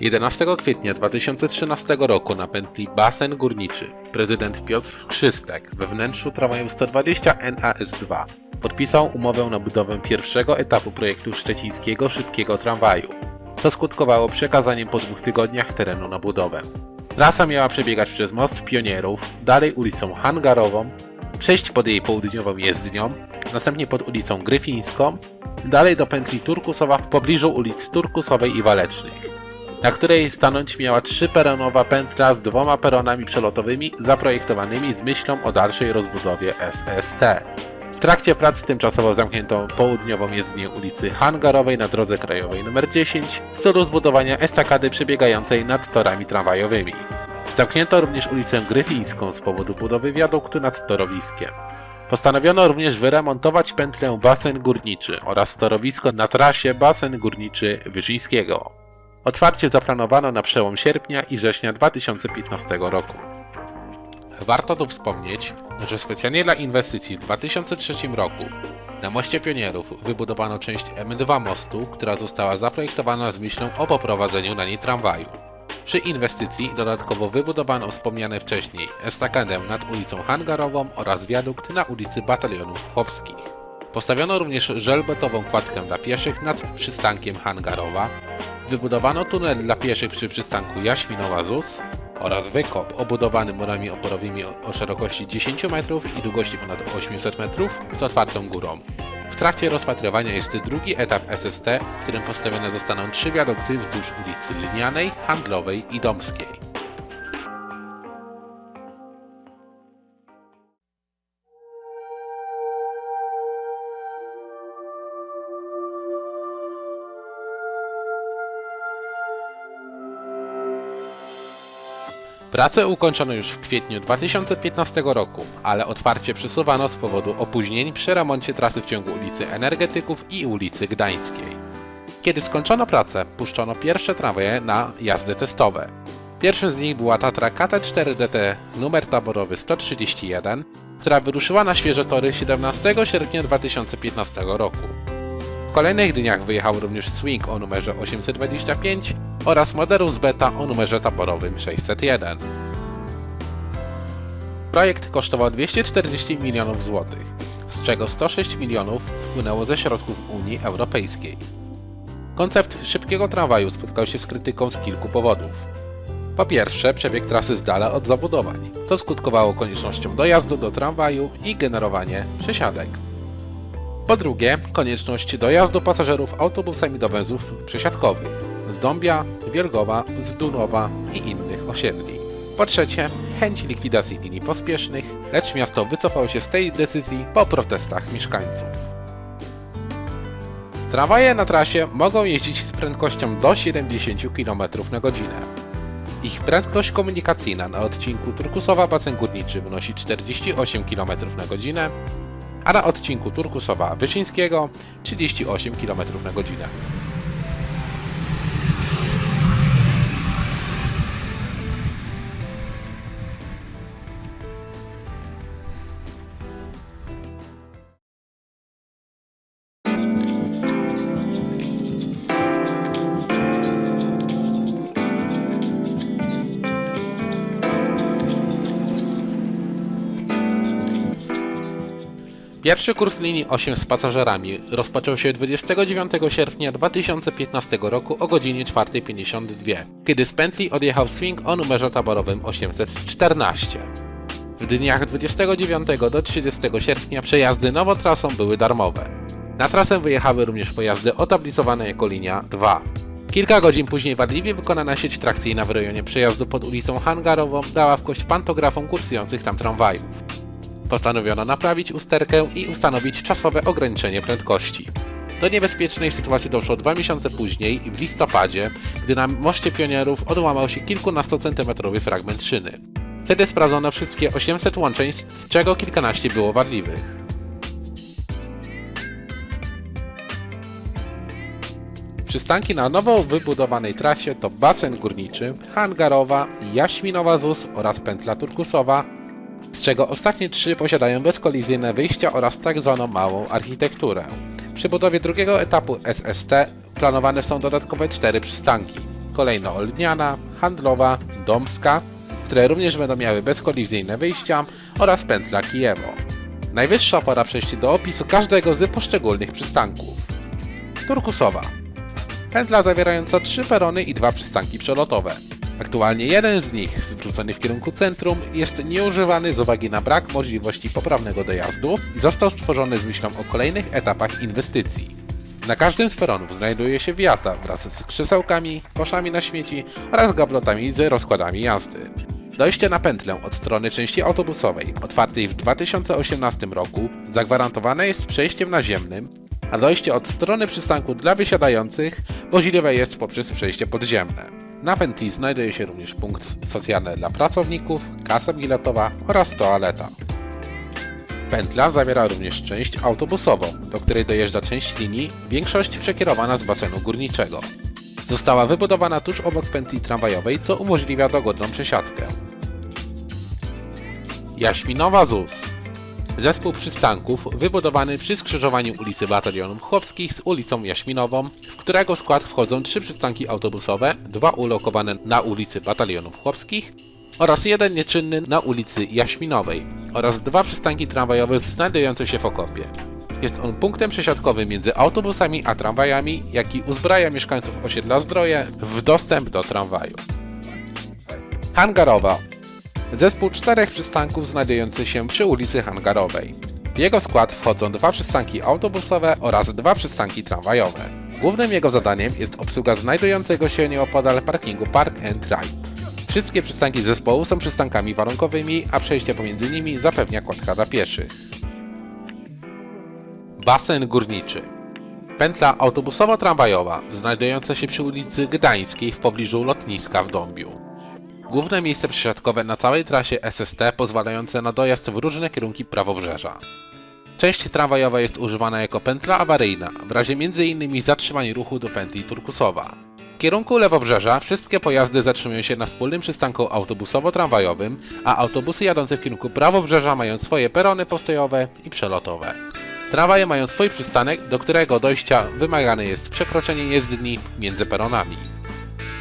11 kwietnia 2013 roku na pętli Basen Górniczy. Prezydent Piotr Krzystek we wnętrzu tramwaju 120 NAS2 podpisał umowę na budowę pierwszego etapu projektu szczecińskiego szybkiego tramwaju, co skutkowało przekazaniem po dwóch tygodniach terenu na budowę. Trasa miała przebiegać przez Most Pionierów, dalej ulicą Hangarową, przejść pod jej południową jezdnią, następnie pod ulicą Gryfińską, dalej do pętli Turkusowa w pobliżu ulic Turkusowej i Walecznych na której stanąć miała trzyperonowa pętla z dwoma peronami przelotowymi zaprojektowanymi z myślą o dalszej rozbudowie SST. W trakcie prac tymczasowo zamknięto południową jezdnię ulicy Hangarowej na drodze krajowej nr 10 w celu zbudowania estakady przebiegającej nad torami tramwajowymi. Zamknięto również ulicę Gryfińską z powodu budowy wiaduktu nad torowiskiem. Postanowiono również wyremontować pętlę Basen Górniczy oraz torowisko na trasie Basen Górniczy Wyszyńskiego. Otwarcie zaplanowano na przełom sierpnia i września 2015 roku. Warto tu wspomnieć, że specjalnie dla inwestycji w 2003 roku na Moście Pionierów wybudowano część M2 mostu, która została zaprojektowana z myślą o poprowadzeniu na niej tramwaju. Przy inwestycji dodatkowo wybudowano wspomniane wcześniej estakadę nad ulicą Hangarową oraz wiadukt na ulicy Batalionów Chłopskich. Postawiono również żelbetową kładkę dla pieszych nad przystankiem Hangarowa, wybudowano tunel dla pieszych przy przystanku Jaśminowa ZUS oraz wykop obudowany murami oporowymi o- szerokości 10 metrów i długości ponad 800 metrów z otwartą górą. W trakcie rozpatrywania jest drugi etap SST, w którym postawione zostaną trzy wiadukty wzdłuż ulicy Linianej, Handlowej i Domskiej. Pracę ukończono już w kwietniu 2015 roku, ale otwarcie przesuwano z powodu opóźnień przy remoncie trasy w ciągu ulicy Energetyków i ulicy Gdańskiej. Kiedy skończono pracę, puszczono pierwsze tramwaje na jazdy testowe. Pierwszym z nich była Tatra KT4DT numer taborowy 131, która wyruszyła na świeże tory 17 sierpnia 2015 roku. W kolejnych dniach wyjechał również Swing o numerze 825 oraz Moderus Beta o numerze taborowym 601. Projekt kosztował 240 milionów złotych, z czego 106 milionów wpłynęło ze środków Unii Europejskiej. Koncept szybkiego tramwaju spotkał się z krytyką z kilku powodów. Po pierwsze, przebieg trasy z dala od zabudowań, co skutkowało koniecznością dojazdu do tramwaju i generowanie przesiadek. Po drugie, konieczność dojazdu pasażerów autobusami do węzłów przesiadkowych z Dąbia, Wielgowa, z Dunowa i innych osiedli. Po trzecie, chęć likwidacji linii pospiesznych, lecz miasto wycofało się z tej decyzji po protestach mieszkańców. Tramwaje na trasie mogą jeździć z prędkością do 70 km na godzinę. Ich prędkość komunikacyjna na odcinku Turkusowa-Basen Górniczy wynosi 48 km na godzinę, a na odcinku Turkusowa-Wyszyńskiego 38 km na godzinę. Pierwszy kurs linii 8 z pasażerami rozpoczął się 29 sierpnia 2015 roku o godzinie 4.52, kiedy z pętli odjechał swing o numerze taborowym 814. W dniach 29 do 30 sierpnia przejazdy nową trasą były darmowe. Na trasę wyjechały również pojazdy otablicowane jako linia 2. Kilka godzin później wadliwie wykonana sieć trakcyjna w rejonie przejazdu pod ulicą Hangarową dała w kość pantografom kursujących tam tramwajów. Postanowiono naprawić usterkę i ustanowić czasowe ograniczenie prędkości. Do niebezpiecznej sytuacji doszło dwa miesiące później, w listopadzie, gdy na moście pionierów odłamał się kilkunastocentymetrowy fragment szyny. Wtedy sprawdzono wszystkie 800 łączeń, z czego kilkanaście było wadliwych. Przystanki na nowo wybudowanej trasie to basen górniczy, Hangarowa, Jaśminowa ZUS oraz pętla turkusowa, z czego ostatnie trzy posiadają bezkolizyjne wyjścia oraz tak zwaną małą architekturę. Przy budowie drugiego etapu SST planowane są dodatkowe cztery przystanki. kolejno Olniana, Handlowa, Domska, które również będą miały bezkolizyjne wyjścia oraz pętla Kijewo. Najwyższa pora przejść do opisu każdego z poszczególnych przystanków. Turkusowa. Pętla zawierająca trzy perony i dwa przystanki przelotowe. Aktualnie jeden z nich, zwrócony w kierunku centrum, jest nieużywany z uwagi na brak możliwości poprawnego dojazdu i został stworzony z myślą o kolejnych etapach inwestycji. Na każdym z peronów znajduje się wiata wraz z krzesełkami, koszami na śmieci oraz gablotami z rozkładami jazdy. Dojście na pętlę od strony części autobusowej, otwartej w 2018 roku, zagwarantowane jest przejściem naziemnym, a dojście od strony przystanku dla wysiadających możliwe jest poprzez przejście podziemne. Na pętli znajduje się również punkt socjalny dla pracowników, kasa biletowa oraz toaleta. Pętla zawiera również część autobusową, do której dojeżdża część linii, większość przekierowana z basenu górniczego. Została wybudowana tuż obok pętli tramwajowej, co umożliwia dogodną przesiadkę. Jaśminowa ZUS Zespół przystanków wybudowany przy skrzyżowaniu ulicy Batalionów Chłopskich z ulicą Jaśminową, w którego skład wchodzą trzy przystanki autobusowe, dwa ulokowane na ulicy Batalionów Chłopskich oraz jeden nieczynny na ulicy Jaśminowej oraz dwa przystanki tramwajowe znajdujące się w Okopie. Jest on punktem przesiadkowym między autobusami a tramwajami, jaki uzbraja mieszkańców osiedla Zdroje w dostęp do tramwaju. Hangarowa Zespół czterech przystanków znajdujący się przy ulicy Hangarowej. W jego skład wchodzą dwa przystanki autobusowe oraz dwa przystanki tramwajowe. Głównym jego zadaniem jest obsługa znajdującego się nieopodal parkingu Park and Ride. Wszystkie przystanki zespołu są przystankami warunkowymi, a przejście pomiędzy nimi zapewnia kładka dla pieszych. Basen górniczy. Pętla autobusowo-tramwajowa znajdująca się przy ulicy Gdańskiej w pobliżu lotniska w Dąbiu. Główne miejsce przesiadkowe na całej trasie SST pozwalające na dojazd w różne kierunki prawobrzeża. Część tramwajowa jest używana jako pętla awaryjna, w razie m.in. zatrzymania ruchu do pętli Turkusowa. W kierunku lewobrzeża wszystkie pojazdy zatrzymują się na wspólnym przystanku autobusowo-tramwajowym, a autobusy jadące w kierunku prawobrzeża mają swoje perony postojowe i przelotowe. Tramwaje mają swój przystanek, do którego dojścia wymagane jest przekroczenie jezdni między peronami.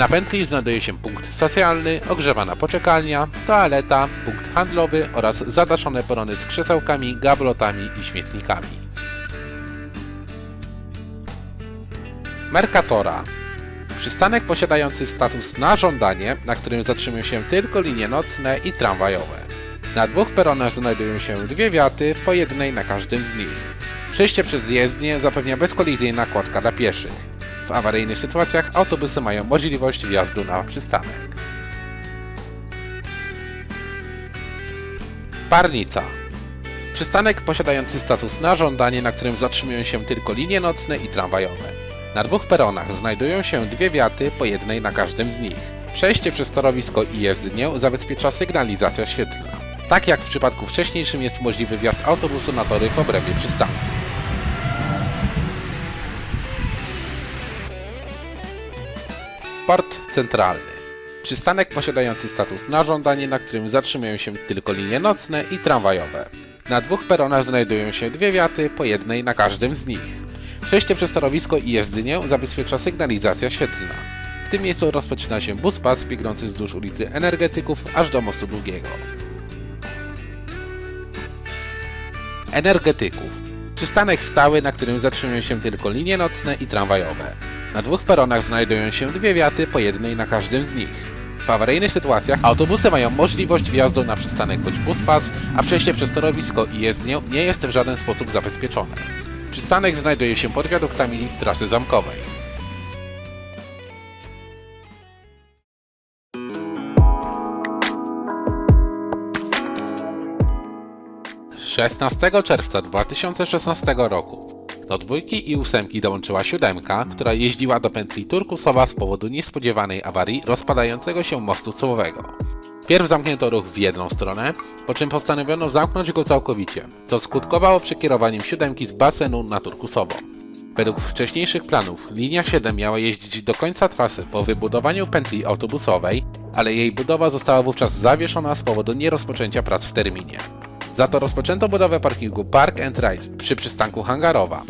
Na pętli znajduje się punkt socjalny, ogrzewana poczekalnia, toaleta, punkt handlowy oraz zadaszone perony z krzesełkami, gablotami i śmietnikami. Mercatora Przystanek posiadający status na żądanie, na którym zatrzymują się tylko linie nocne i tramwajowe. Na dwóch peronach znajdują się dwie wiaty, po jednej na każdym z nich. Przejście przez jezdnię zapewnia bezkolizyjna kładka dla pieszych. W awaryjnych sytuacjach autobusy mają możliwość wjazdu na przystanek. Parnica. Przystanek posiadający status na żądanie, na którym zatrzymują się tylko linie nocne i tramwajowe. Na dwóch peronach znajdują się dwie wiaty, po jednej na każdym z nich. Przejście przez torowisko i jezdnię zabezpiecza sygnalizacja świetlna. Tak jak w przypadku wcześniejszym jest możliwy wjazd autobusu na tory w obrębie przystanku. Port centralny. Przystanek posiadający status na żądanie, na którym zatrzymują się tylko linie nocne i tramwajowe. Na dwóch peronach znajdują się dwie wiaty, po jednej na każdym z nich. Przejście przez torowisko i jezdnię zabezpiecza sygnalizacja świetlna. W tym miejscu rozpoczyna się bus pas biegnący wzdłuż ulicy Energetyków aż do Mostu Długiego. Energetyków. Przystanek stały, na którym zatrzymują się tylko linie nocne i tramwajowe. Na dwóch peronach znajdują się dwie wiaty, po jednej na każdym z nich. W awaryjnych sytuacjach autobusy mają możliwość wjazdu na przystanek bądź buspas, a przejście przez torowisko i jezdnię nie jest w żaden sposób zabezpieczone. Przystanek znajduje się pod wiaduktami trasy zamkowej. Szesnastego czerwca 2016 roku do dwójki i ósemki dołączyła siódemka, która jeździła do pętli Turkusowa z powodu niespodziewanej awarii rozpadającego się mostu czołowego. Pierw zamknięto ruch w jedną stronę, po czym postanowiono zamknąć go całkowicie, co skutkowało przekierowaniem siódemki z basenu na Turkusową. Według wcześniejszych planów linia 7 miała jeździć do końca trasy po wybudowaniu pętli autobusowej, ale jej budowa została wówczas zawieszona z powodu nierozpoczęcia prac w terminie. Za to rozpoczęto budowę parkingu Park and Ride przy przystanku Hangarowa.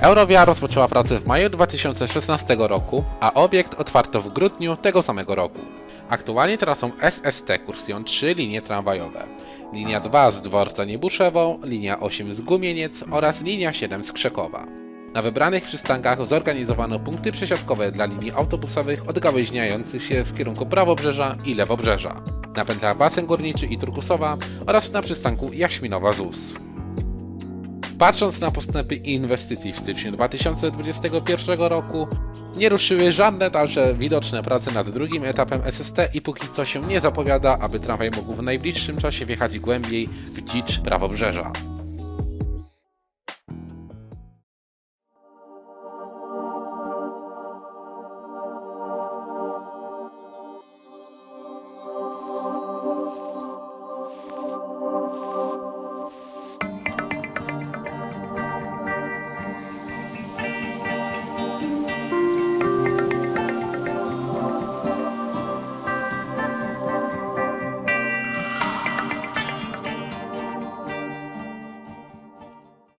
Eurovia rozpoczęła pracę w maju 2016 roku, a obiekt otwarto w grudniu tego samego roku. Aktualnie trasą SST kursują trzy linie tramwajowe. Linia 2 z dworca Niebuszewo, linia 8 z Gumieniec oraz linia 7 z Krzekowa. Na wybranych przystankach zorganizowano punkty przesiadkowe dla linii autobusowych odgałęźniających się w kierunku prawobrzeża i lewobrzeża, na pętlach Basen Górniczy i Turkusowa oraz na przystanku Jaśminowa-ZUS. Patrząc na postępy inwestycji w styczniu 2021 roku, nie ruszyły żadne dalsze widoczne prace nad drugim etapem SST i póki co się nie zapowiada, aby tramwaj mógł w najbliższym czasie wjechać głębiej w dzicz prawobrzeża.